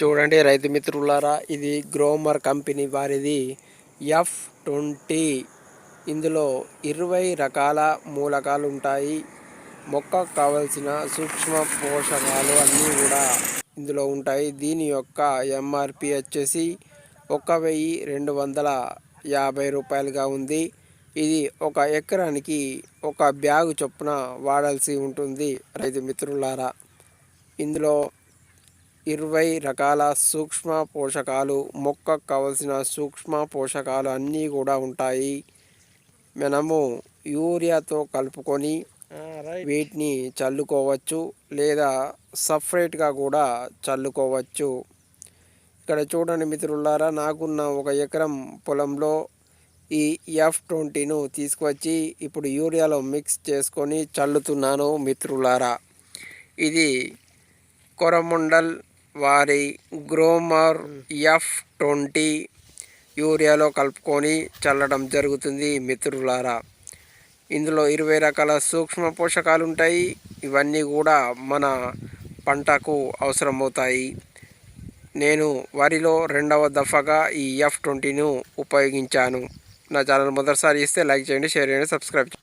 చూడండి రైతు మిత్రులారా ఇది గ్రోమర్ కంపెనీ వారిది ఎఫ్ ట్వంటీ. ఇందులో ఇరవై రకాల మూలకాలు ఉంటాయి మొక్కకు కావలసిన సూక్ష్మ పోషకాలు అన్నీ కూడా ఇందులో ఉంటాయి. దీని యొక్క ఎంఆర్పి వచ్చేసి ఒక వెయ్యి రెండు వందల యాభై రూపాయలుగా ఉంది. ఇది ఒక ఎకరానికి ఒక బ్యాగు చొప్పున వాడాల్సి ఉంటుంది రైతు మిత్రులారా. ఇందులో ఇరవై రకాల సూక్ష్మ పోషకాలు మొక్కకు కావలసిన సూక్ష్మ పోషకాలు అన్నీ కూడా ఉంటాయి. మనము యూరియాతో కలుపుకొని వీటిని చల్లుకోవచ్చు లేదా సపరేట్గా కూడా చల్లుకోవచ్చు. ఇక్కడ చూడండి మిత్రులారా నాకున్న ఒక ఎకరం పొలంలో ఈ ఎఫ్ ట్వంటీను తీసుకువచ్చి ఇప్పుడు యూరియాలో మిక్స్ చేసుకొని చల్లుతున్నాను మిత్రులారా. ఇది కొరమండల్ వారి గ్రోమర్ ఎఫ్ ట్వంటీ యూరియాలో కలుపుకొని చల్లడం జరుగుతుంది మిత్రులారా. ఇందులో ఇరవై రకాల సూక్ష్మ పోషకాలు ఉంటాయి ఇవన్నీ కూడా మన పంటకు అవసరమవుతాయి. నేను వరిలో రెండవ దఫాగా ఈ ఎఫ్ ట్వంటీను ఉపయోగించాను. నా ఛానల్ మొదటిసారి ఇస్తే లైక్ చేయండి షేర్ చేయండి సబ్స్క్రైబ్ చేయండి